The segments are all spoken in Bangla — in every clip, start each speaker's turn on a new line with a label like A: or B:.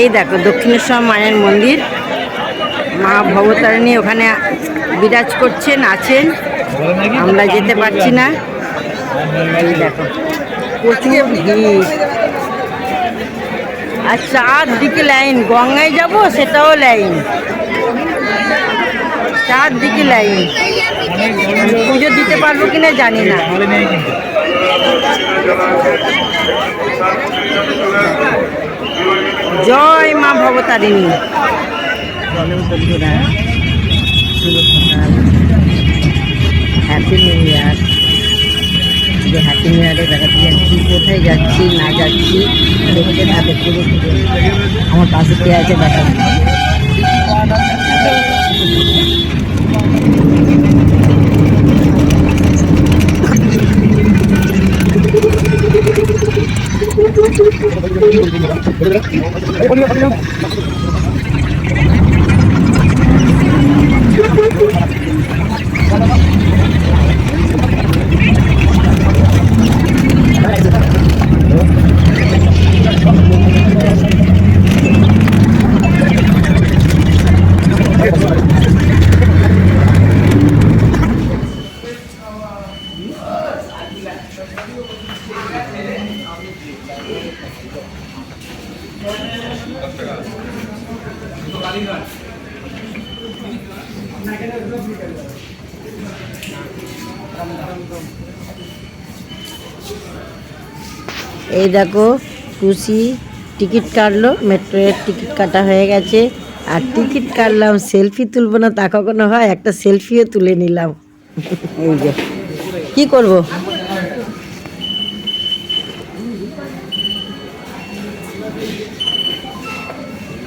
A: এই দেখো, দক্ষিণেশ্বর মায়ের মন্দির। মা ভবতারিণী ওখানে বিরাজ করছেন, আছেন। আমরা যেতে পারছি না। এই দেখো, প্রচুর ভিড়। আর চারদিকে লাইন, গঙ্গায় যাব সেটাও লাইন। চারদিকে লাইন। পুজো দিতে পারব কিনা জানি না। জয় মা ভবতারিণী। হ্যাপি নিউ ইয়ার যে হ্যাপি নিউ ইয়ারে বেড়াতে যাচ্ছি কোথায় যাচ্ছি, না যাচ্ছি দেখতে থাকে পুরো। আমার পাশে কে আছে দেখা Thank you. দেখো টুসি টিকিট কাটলো, মেট্রোয়ের টিকিট কাটা হয়ে গেছে। আর টিকিট কাটলাম, সেলফি তুলবো না তা কখনো হয়, একটা সেলফিও তুলে নিলাম। এই যে, কি করব?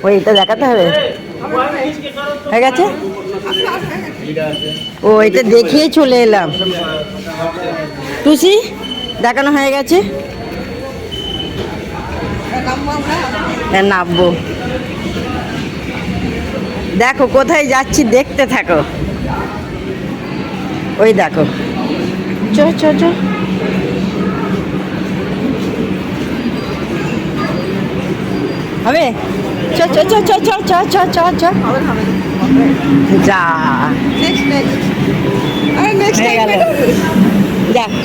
A: ওই এটা দেখাতে হবে? হয়ে গেছে? ও, এটা দেখিয়ে চলে এলাম। টুসি দেখানো হয়ে গেছে? নামবো। দেখো কোথায় যাচ্ছি দেখতে থাকো। ওই দেখো। চ চ চ। হবে? চ চ চ চ চ চ চ চ চ। যা। হয়ে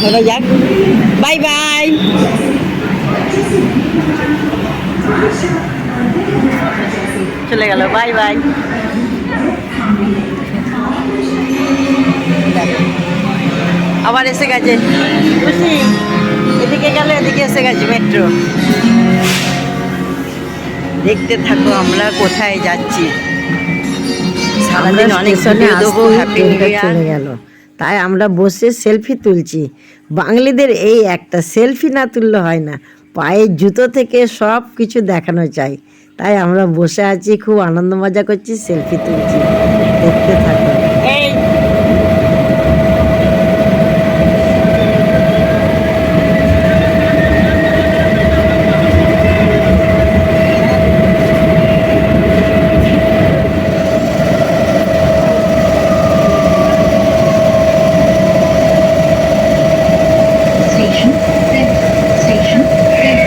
A: এবার যাক বাই বাই চলে গেল বাই বাই আবার এসে গেছে। এদিকে গেল এদিকে এসে গেছে মেট্রো দেখতে থাকো আমরা কোথায় যাচ্ছি। সারাদিন অনেক ভিডিও দেবো হ্যাপি নিউ চলে গেল। তাই আমরা বসে সেলফি তুলছি। বাঙালিদের এই একটা সেলফি না তুললে হয় না। পায়ের জুতো থেকে সব কিছু দেখানো চাই। তাই আমরা বসে আছি, খুব আনন্দ মজা করছি, সেলফি তুলছি। দেখতে থাকো এই
B: Station six. Station six.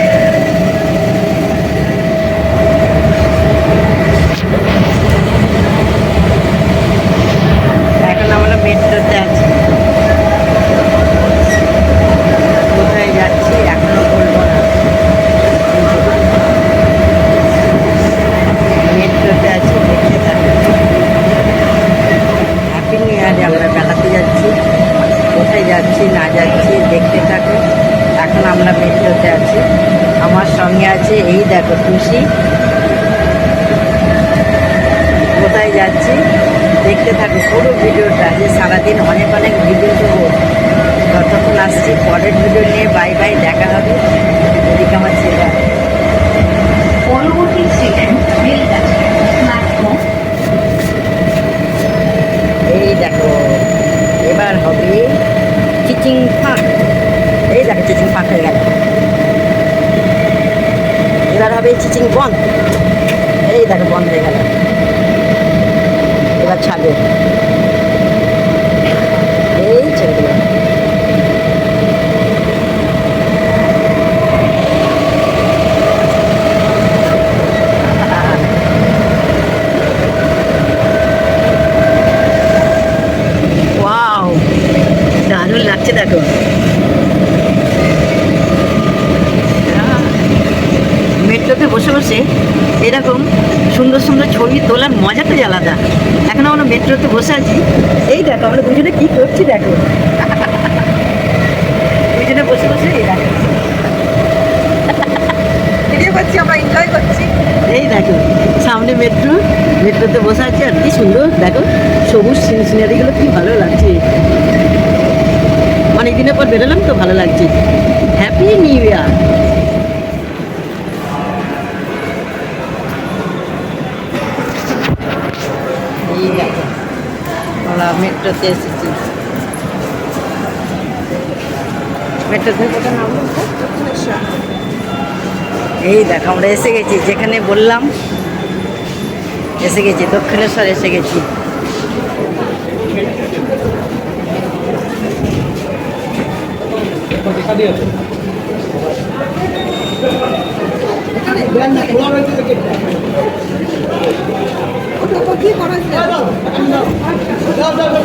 A: এখন আমরা মেট্রোতে আছি কোথায় যাচ্ছি এখনও বলব না মেট্রোতে আছি দেখতে থাকো হ্যাপি নিউ ইয়ারে আমরা বেড়াতে যাচ্ছি কোথায় যাচ্ছি না যাচ্ছি দেখতে থাকো এখন আমরা মেট্রোতে আছি আমার সঙ্গে আছে এই দেখো খুশি। কোথায় যাচ্ছি? দেখতে থাকো পুরো ভিডিওটা যে সারাদিন অনেক অনেক ভিডিও দেবো। ততক্ষণ আসছি পরের ভিডিও নিয়ে বাই বাই দেখা হবে। এদিকে আমার ছেলে।
B: পরবর্তী
A: এই দেখো এবার হবে চিচিং ফাঁক এই দেখো চিচিং ফাঁক হয়ে গেল। হবে চিচিং বন্ধ এই দেখো বন্ধ হয়ে গেল। এবার ছাড়বে। বসে এরকম সুন্দর সুন্দর ছবি তোলার মজাটাই আলাদা। এখন আমরা মেট্রোতে বসে আছি। এই দেখো আমরা দুজনে কি করছি দেখো। দুজনে বসে বসে এই দেখো। করছি আমরা এনজয় করছি। এই দেখো সামনে মেট্রো। মেট্রোতে বসে আছি আর কি সুন্দর। দেখো সবুজ সিনারিগুলো কি ভালো লাগছে। অনেক দিনের পর বেরোলাম তো ভালো লাগছে। হ্যাপি নিউ ইয়ার এই দেখো আমরা মেট্রোতে এসেছি। মেট্রোতে কোথায় এই দেখো, আমরা এসে গেছি। যেখানে বললাম, এসে গেছি। দক্ষিণেশ্বর এসে গেছি।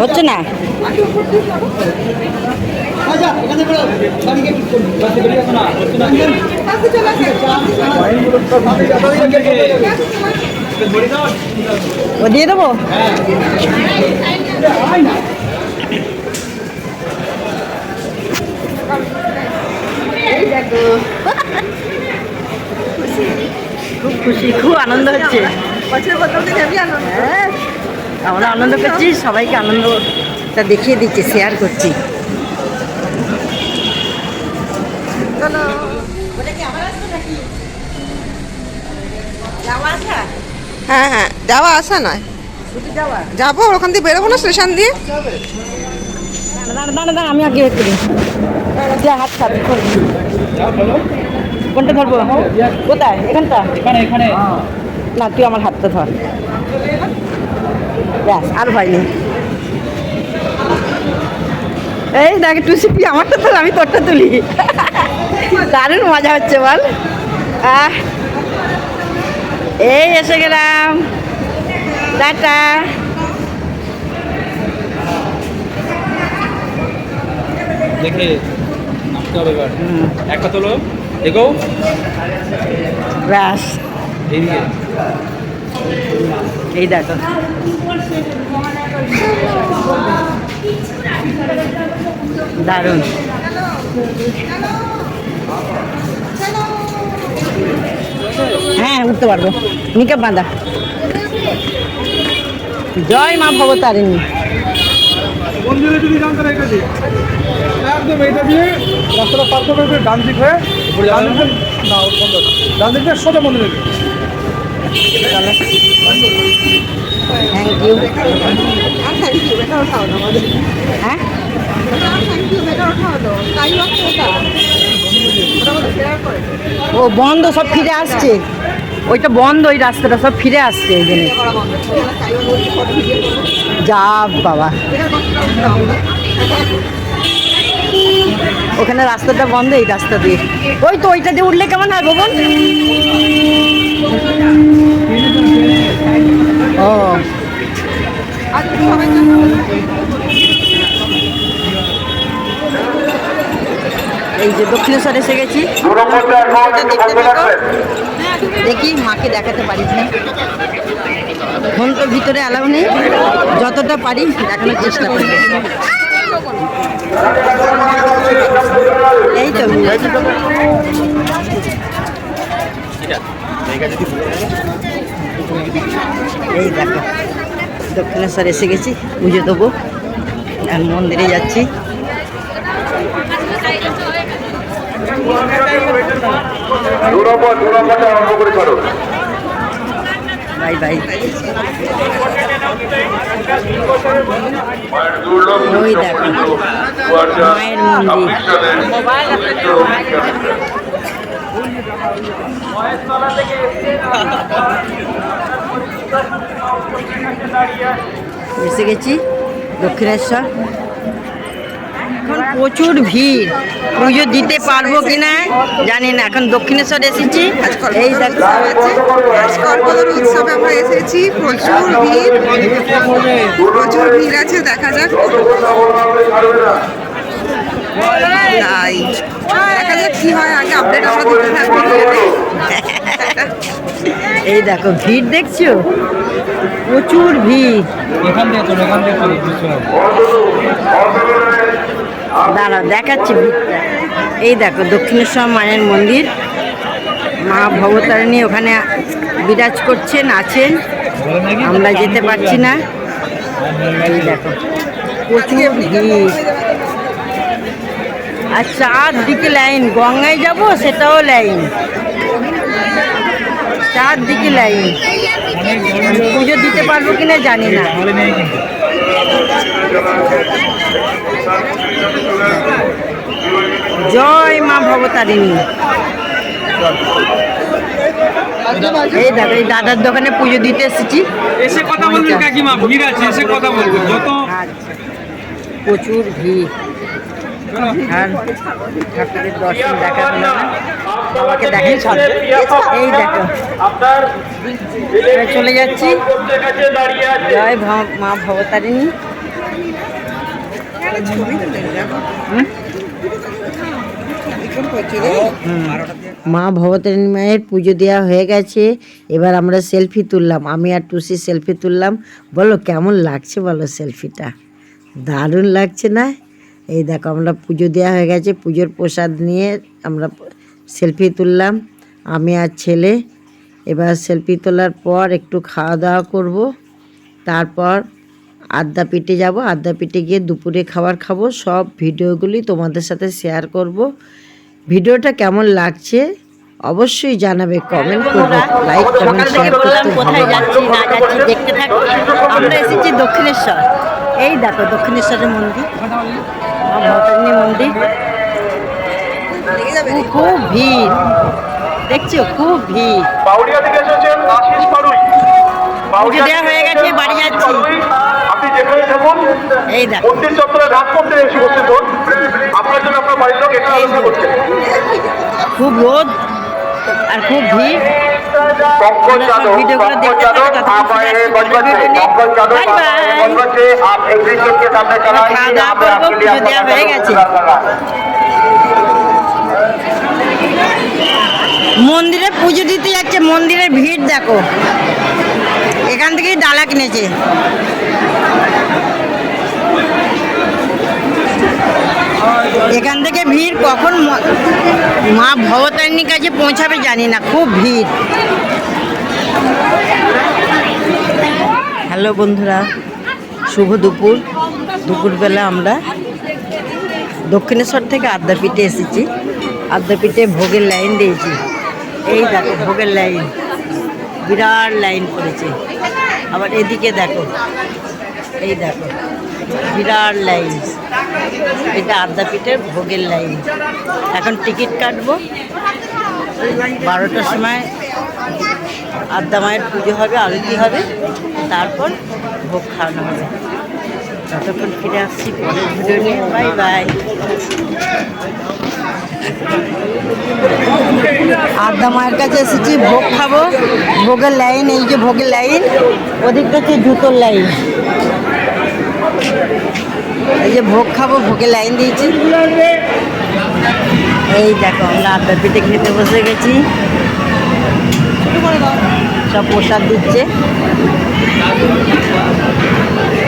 A: হচ্ছে না। ও দিয়ে দেবো? খুব খুশি খুব আনন্দ হচ্ছে। হ্যাঁ আমরা আনন্দ করছি সবাইকে আনন্দটা দেখিয়ে দিচ্ছি শেয়ার করছি।
C: হ্যাঁ হ্যাঁ যাওয়া আসা নয়। যাব ওখান দিয়ে বেরোবো না স্টেশন দিয়ে?
A: দাঁড়া দাঁড়া দাঁড়া আমি আগে করি যা হাত খাবি কোনটা ধরবো? কোথায়? এখানটা?
D: এখানে এখানে।
A: না তুই আমার হাতটা ধর। ব্যাস আর ভয় নেই এই দেখ তুই তুই আমারটা ধর আমি তোরটা তুলি। দারুণ মজা হচ্ছে বল। আহ। এই এসে গেলাম। টাটা।
D: দেখে নামতে হবে এবার। একটা তোলো। এগো।
A: ব্যাস। এই দেখো। দারুণ। হ্যাঁ উঠতে পারব। নিকে বাঁধা। জয় মা ভবতারিণী।
D: মন্দিরে যদি যান তাহলে এটা দিয়ে। একদম এইটা দিয়ে রাস্তাটা পার করবে ডান দিক হয়ে ডান দিকে না ডান দিক সোজা মন্দিরে।
A: থ্যাংক ইউ হ্যাঁ? ও, বন্ধ, সব ফিরে আসছে। ওইটা বন্ধ, ওই রাস্তাটা, সব ফিরে আসছে এই জন্য যা বাবা। ওখানে রাস্তাটা বন্ধ, এই রাস্তা দিয়ে। ওই তো, ওইটা দিয়ে উঠলে কেমন হয় ভবন? ও। এই যে দক্ষিণেশ্বর এসে গেছি। দেখি, মাকে দেখাতে পারি ফোন তো ভিতরে অ্যালাউ নেই। যতটা পারি দেখানোর চেষ্টা করি। এই তো এই দেখো দক্ষিণেশ্বর এসে গেছি পুজো দেবো। আর মন্দিরে যাচ্ছি।
E: Bye bye.
A: ওই দেখো মায়ের মন্দির এসে দক্ষিণেশ্বর এখন প্রচুর ভিড়। পুজো দিতে পারব কিনা জানি না। এখন দক্ষিণেশ্বর এসেছি। এই
C: উৎসবে আমরা এসেছি। প্রচুর ভিড়। প্রচুর ভিড় আছে, দেখা যাক। তাই। দেখা যাক কি হয়। আগে আপডেট আমরা
A: এই দেখো, ভিড় দেখছ? প্রচুর ভিড়।
D: এখান থেকে এখান থেকে বুঝতে
A: দেখাচ্ছি এই দেখো, দক্ষিণেশ্বর মায়ের মন্দির। মা ভবতারিণী ওখানে বিরাজ করছেন, আছেন। আমরা যেতে পারছি না। এই দেখো, প্রচুর ভিড়। আর চারদিকে লাইন, গঙ্গায় যাব সেটাও লাইন। চারদিকে লাইন। পুজো দিতে পারব কিনা জানি না। জয় মা ভবতারিণী। এই দাদা এই দাদার দোকানে পুজো দিতে এসেছি।
D: এসে কথা বলবেন কাকিমা ভিড় আছে এসে কথা বলবেন। যত
A: আচ্ছা প্রচুর ভিড়। আর ঠাকুরের দর্শন দেখা হলো না বাবাকে দেখাই এই দেখো চলে যাচ্ছি। জয় মা ভবতারিণী
C: ছবি তুলে দেখো
A: হুম?
C: এখন প্রচুর
A: মা ভবতারিণী মায়ের পুজো দেওয়া হয়ে গেছে। এবার আমরা সেলফি তুললাম। আমি আর টুসি সেলফি তুললাম। বলো, কেমন লাগছে বলো সেলফিটা দারুণ লাগছে না? এই দেখো, আমরা পুজো দেওয়া হয়ে গেছে। পুজোর প্রসাদ নিয়ে আমরা সেলফি তুললাম। আমি আর ছেলে। এবার সেলফি তোলার পর একটু খাওয়া দাওয়া করব। তারপর আদ্যাপীঠে যাব আদ্যাপীঠে গিয়ে দুপুরে খাবার খাব সব ভিডিওগুলি তোমাদের সাথে শেয়ার করব। ভিডিওটা কেমন লাগছে অবশ্যই জানাবে কমেন্ট করবে লাইক কমেন্ট শেয়ার করতে কোথায় যাচ্ছি না যাচ্ছি দেখতে থাকো। আমরা এসেছি দক্ষিণেশ্বর। এই দেখো দক্ষিণেশ্বরের মন্দির। মা মন্দির। খুব- খুব ভিড়। দেখছ? খুব ভিড়।
E: বাউরিয়া থেকে এসেছেন আশিস পারুই।
A: পুজো দেওয়া হয়ে গেছে বাড়ি যাচ্ছি
E: আপনি যেখানে থাকুন
A: এই দেখো
E: মন্দির চত্বরে রাত করতে এসে উপস্থিত হন আপনার জন্য আপনার বাড়ির লোক এখানে আলোচনা করছে
A: খুব রোদ আর খুব ভিড়
E: पंकज
A: আমরা সব
E: यादव
A: ভিডিওগুলো
E: पंकज
A: দেখতে
E: यादव
A: থাকো,
E: आप आए हैं बचपन से पंकज यादव
A: Bye bye.
E: आए हैं बचपन से आप एग्जीक्यूटिव के सामने चलाएंगे
A: खाना
E: यहाँ पे
A: आपको
E: आपके लिए
A: जो दिया
E: आपका
A: रहेगा जी।
E: पूरा लगा।
A: মন্দিরে পুজো দিতে যাচ্ছে মন্দিরের ভিড় দেখো এখান থেকেই ডালা কিনেছে। এখান থেকে ভিড় কখন ম- ভবতারিণীর কাছে পৌঁছাবে জানি না, খুব ভিড়। হ্যালো বন্ধুরা, শুভ দুপুর। দুপুরবেলা আমরা দক্ষিণেশ্বর থেকে আদ্যাপীঠে এসেছি। আদ্যাপীঠে ভোগের লাইন দিয়েছি। এই দেখো, ভোগের লাইন। বিরাট লাইন পড়েছে। আবার এদিকে দেখো। এই দেখো, বিরাট লাইন। এটা আদ্যাপীঠের ভোগের লাইন। এখন টিকিট কাটবো। বারোটার সময় আদ্যা মায়ের পুজো হবে, আরতি হবে। তারপর ভোগ খাওয়ানো হবে। ততক্ষণ ফিরে আসছি, পরের ভিডিও নিয়ে। Bye bye. আদ্যা মায়ের কাছে এসেছি, ভোগ খাব। ভোগের লাইন এই যে ভোগের লাইন ওদিকটা হচ্ছে জুতোর লাইন এই যে ভোগ খাব, ভোগের লাইন দিয়েছি। এই দেখো, আমরা আড্ডা পিঠে খেতে বসে গেছি। সব প্রসাদ দিচ্ছে।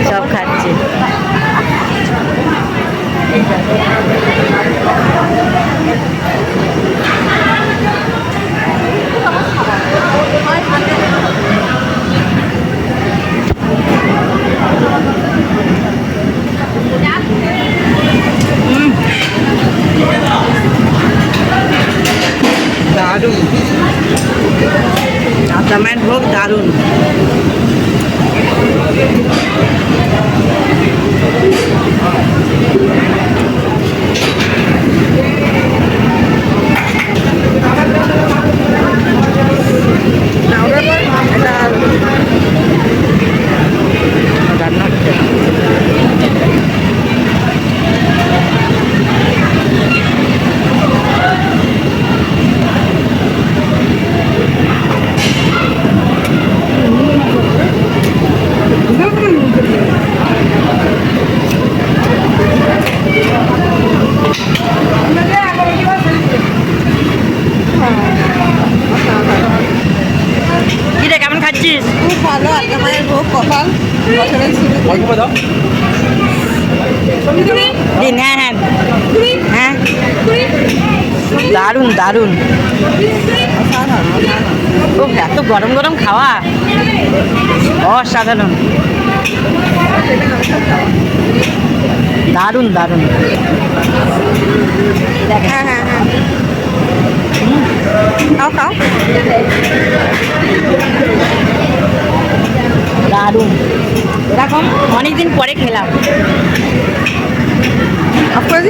A: সব খাচ্ছে। দারুণ আদামের ভোগ দারুণ Nào rất lắm, দারুণ। ও এত গরম গরম খাওয়া? অসাধারণ। দারুণ দারুণ।
C: হ্যাঁ হ্যাঁ হ্যাঁ। খাও খাও।
A: দারুণ। এরকম অনেকদিন পরে খেলাম।
C: অফ করে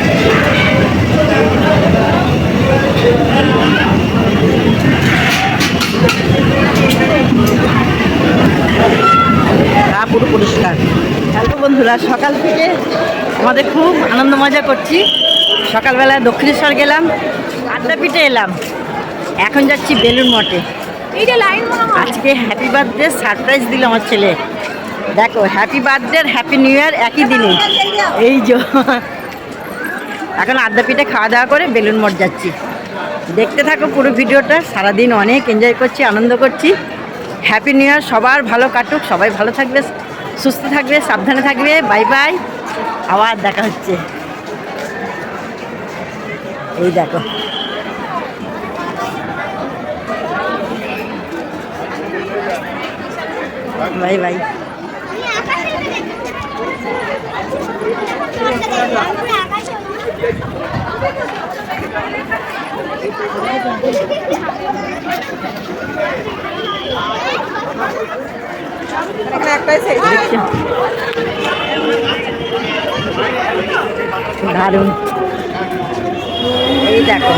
A: বন্ধুরা সকাল থেকে আমাদের খুব আনন্দ মজা করছি। সকালবেলা দক্ষিণেশ্বর গেলাম আড্ডাপিঠে এলাম। এখন যাচ্ছি বেলুন মঠে। আজকে হ্যাপি বার্থডে সারপ্রাইজ দিল আমার ছেলে। দেখো happy birthday happy new year একই দিনে। এই যে এখন আড্ডাপিঠে খাওয়া দাওয়া করে বেলুন মঠ যাচ্ছি। দেখতে থাকো পুরো ভিডিওটা সারাদিন অনেক এনজয় করছি আনন্দ করছি। হ্যাপি নিউ ইয়ার সবার ভালো কাটুক সবাই ভালো থাকবে। সুস্থ থাকবে, সাবধানে থাকবে বাই বাই আবার দেখা হচ্ছে। এই দেখো। বাই বাই
C: একটাই সাইজ
A: দারুণ। এই দেখো।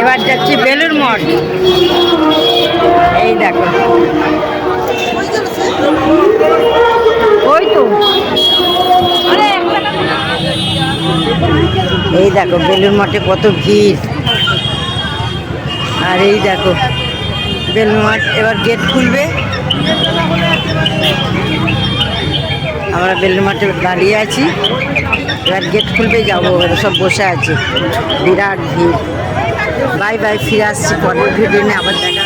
A: এবার যাচ্ছি বেলুর মঠ। এই দেখো। ওই তো। এই দেখো বেলুর মঠে কত ভিড়। আর এই দেখো বেলুর মঠ, এবার গেট খুলবে। আমরা বেলুর মাঠে দাঁড়িয়ে আছি। এবার গেট খুলবে, যাব সব বসে আছে। বিরাট ভিড়। বাই বাই, ফিরে আসছি পরের ভিডিও নিয়ে, আবার দেখা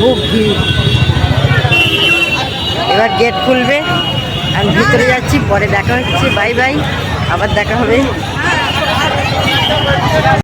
A: খুব ভিড়। এবার গেট খুলবে। আমি ভিতরে যাচ্ছি পরে দেখা হচ্ছে বাই বাই আবার দেখা হবে।